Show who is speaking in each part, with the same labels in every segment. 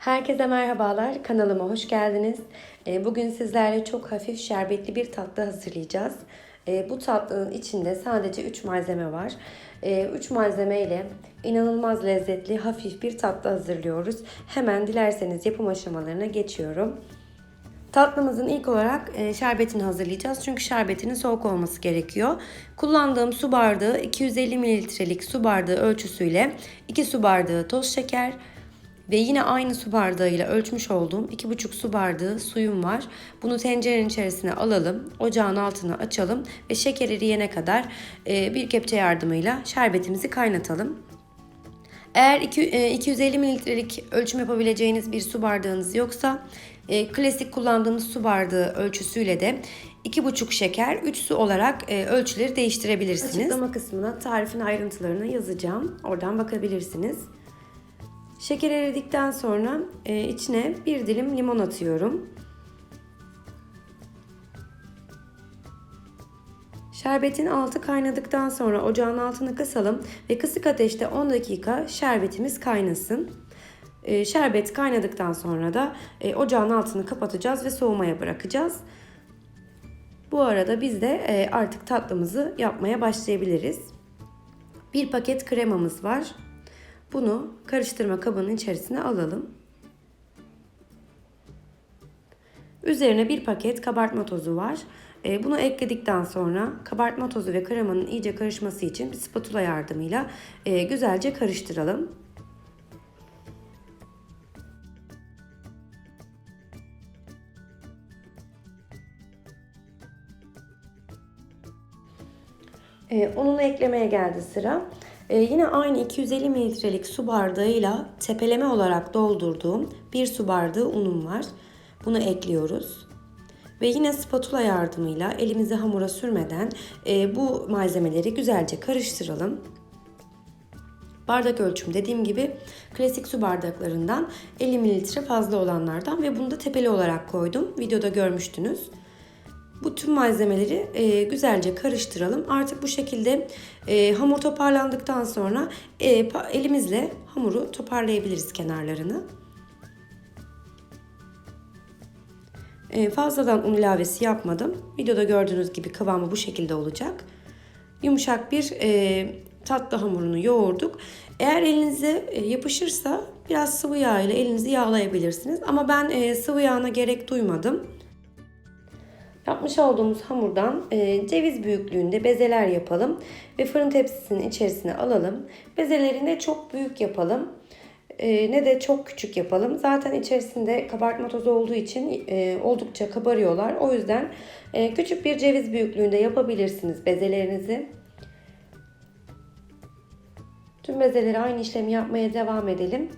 Speaker 1: Herkese merhabalar. Kanalıma hoş geldiniz. Ee, Bugün sizlerle çok hafif şerbetli bir tatlı hazırlayacağız. Ee, Bu tatlının içinde sadece 3 malzeme var. 3 malzeme ile inanılmaz lezzetli, hafif bir tatlı hazırlıyoruz. Hemen dilerseniz yapım aşamalarına geçiyorum. Tatlımızın ilk olarak e, şerbetini hazırlayacağız. Çünkü şerbetinin soğuk olması gerekiyor. Kullandığım su bardağı 250 mililitrelik su bardağı ölçüsüyle 2 su bardağı toz şeker ve yine aynı su bardağıyla ölçmüş olduğum 2,5 su bardağı suyum var. Bunu tencerenin içerisine alalım. Ocağın altını açalım ve şeker eriyene kadar e, bir kepçe yardımıyla şerbetimizi kaynatalım. Eğer 250 mililitrelik ölçüm yapabileceğiniz bir su bardağınız yoksa e, klasik kullandığımız su bardağı ölçüsüyle de 2,5 şeker 3 su olarak e, ölçüleri değiştirebilirsiniz. Açıklama kısmına tarifin ayrıntılarını yazacağım. Oradan bakabilirsiniz. Şeker eridikten sonra e, içine bir dilim limon atıyorum. Şerbetin altı kaynadıktan sonra ocağın altını kısalım ve kısık ateşte 10 dakika şerbetimiz kaynasın. E, şerbet kaynadıktan sonra da e, ocağın altını kapatacağız ve soğumaya bırakacağız. Bu arada biz de e, artık tatlımızı yapmaya başlayabiliriz. Bir paket kremamız var. Bunu karıştırma kabının içerisine alalım. Üzerine bir paket kabartma tozu var. E, bunu ekledikten sonra kabartma tozu ve kremanın iyice karışması için bir spatula yardımıyla e, güzelce karıştıralım. Ununu eklemeye geldi sıra. Ee, yine aynı 250 mililitrelik su bardağıyla tepeleme olarak doldurduğum bir su bardağı unum var. Bunu ekliyoruz. Ve yine spatula yardımıyla elimizi hamura sürmeden e, bu malzemeleri güzelce karıştıralım. Bardak ölçüm dediğim gibi klasik su bardaklarından 50 mililitre fazla olanlardan ve bunu da tepeli olarak koydum. Videoda görmüştünüz. Bu tüm malzemeleri e, güzelce karıştıralım. Artık bu şekilde e, hamur toparlandıktan sonra e, elimizle hamuru toparlayabiliriz kenarlarını. E, fazladan un ilavesi yapmadım. Videoda gördüğünüz gibi kıvamı bu şekilde olacak. Yumuşak bir e, tatlı hamurunu yoğurduk. Eğer elinize e, yapışırsa biraz sıvı yağ ile elinizi yağlayabilirsiniz. Ama ben e, sıvı yağına gerek duymadım. Yapmış olduğumuz hamurdan e, ceviz büyüklüğünde bezeler yapalım ve fırın tepsisinin içerisine alalım. Bezeleri ne çok büyük yapalım e, ne de çok küçük yapalım. Zaten içerisinde kabartma tozu olduğu için e, oldukça kabarıyorlar. O yüzden e, küçük bir ceviz büyüklüğünde yapabilirsiniz bezelerinizi. Tüm bezeleri aynı işlemi yapmaya devam edelim.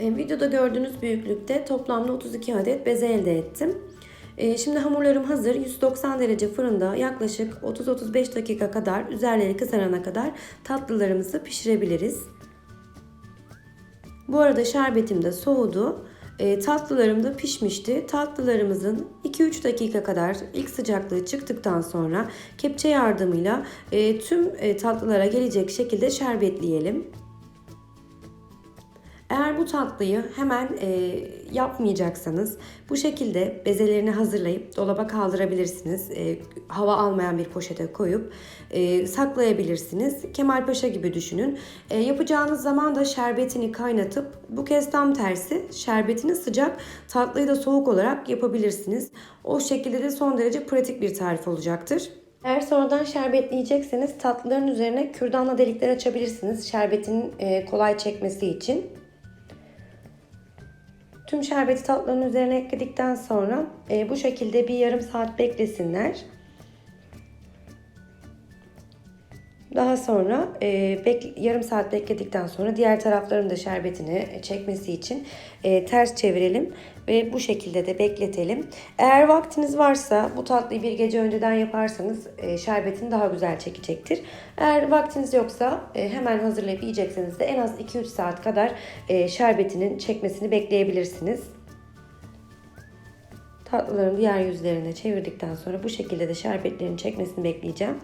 Speaker 1: E, videoda gördüğünüz büyüklükte toplamda 32 adet beze elde ettim. E, şimdi hamurlarım hazır. 190 derece fırında yaklaşık 30-35 dakika kadar üzerleri kızarana kadar tatlılarımızı pişirebiliriz. Bu arada şerbetim de soğudu. E, tatlılarım da pişmişti. Tatlılarımızın 2-3 dakika kadar ilk sıcaklığı çıktıktan sonra kepçe yardımıyla e, tüm e, tatlılara gelecek şekilde şerbetleyelim. Eğer bu tatlıyı hemen e, yapmayacaksanız bu şekilde bezelerini hazırlayıp dolaba kaldırabilirsiniz. E, hava almayan bir poşete koyup e, saklayabilirsiniz. Kemalpaşa gibi düşünün. E, yapacağınız zaman da şerbetini kaynatıp bu kez tam tersi şerbetini sıcak tatlıyı da soğuk olarak yapabilirsiniz. O şekilde de son derece pratik bir tarif olacaktır. Eğer sonradan şerbetleyecekseniz tatlıların üzerine kürdanla delikler açabilirsiniz. Şerbetin e, kolay çekmesi için. Tüm şerbeti tatlıların üzerine ekledikten sonra e, bu şekilde bir yarım saat beklesinler. Daha sonra e, bek- yarım saat bekledikten sonra diğer tarafların da şerbetini çekmesi için e, ters çevirelim ve bu şekilde de bekletelim. Eğer vaktiniz varsa bu tatlıyı bir gece önceden yaparsanız e, şerbetini daha güzel çekecektir. Eğer vaktiniz yoksa e, hemen hazırlayıp yiyecekseniz de en az 2-3 saat kadar e, şerbetinin çekmesini bekleyebilirsiniz. Tatlıların diğer yüzlerine çevirdikten sonra bu şekilde de şerbetlerin çekmesini bekleyeceğim.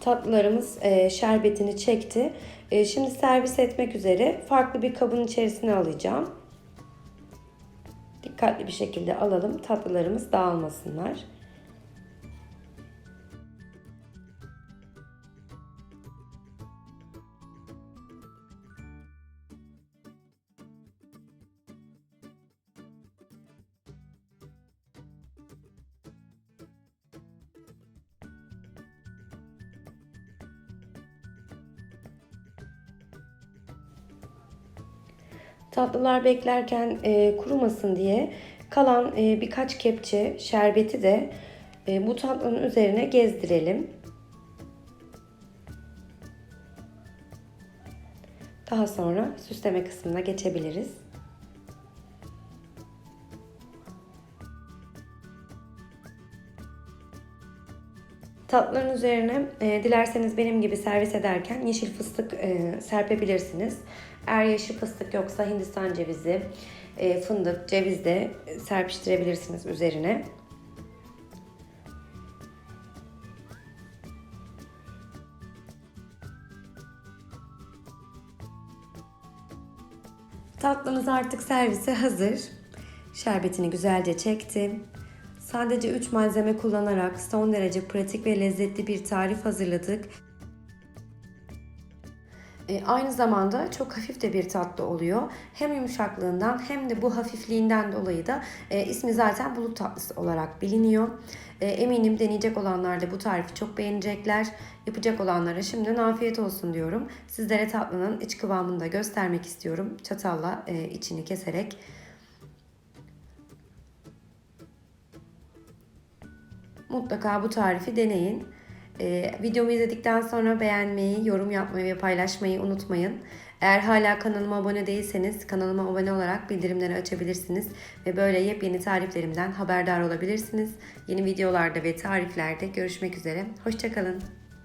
Speaker 1: Tatlılarımız e, şerbetini çekti. E, şimdi servis etmek üzere farklı bir kabın içerisine alacağım. Dikkatli bir şekilde alalım. Tatlılarımız dağılmasınlar. Tatlılar beklerken e, kurumasın diye kalan e, birkaç kepçe şerbeti de e, bu tatlının üzerine gezdirelim. Daha sonra süsleme kısmına geçebiliriz. Tatlıların üzerine e, dilerseniz benim gibi servis ederken yeşil fıstık e, serpebilirsiniz. Eğer yeşil fıstık yoksa Hindistan cevizi, e, fındık, ceviz de serpiştirebilirsiniz üzerine. Tatlımız artık servise hazır. Şerbetini güzelce çektim. Sadece 3 malzeme kullanarak son derece pratik ve lezzetli bir tarif hazırladık. E, aynı zamanda çok hafif de bir tatlı oluyor. Hem yumuşaklığından hem de bu hafifliğinden dolayı da e, ismi zaten bulut tatlısı olarak biliniyor. E, eminim deneyecek olanlar da bu tarifi çok beğenecekler. Yapacak olanlara şimdiden afiyet olsun diyorum. Sizlere tatlının iç kıvamını da göstermek istiyorum. Çatalla e, içini keserek. Mutlaka bu tarifi deneyin. Ee, videomu izledikten sonra beğenmeyi, yorum yapmayı ve paylaşmayı unutmayın. Eğer hala kanalıma abone değilseniz kanalıma abone olarak bildirimleri açabilirsiniz ve böyle yepyeni tariflerimden haberdar olabilirsiniz. Yeni videolarda ve tariflerde görüşmek üzere. Hoşçakalın.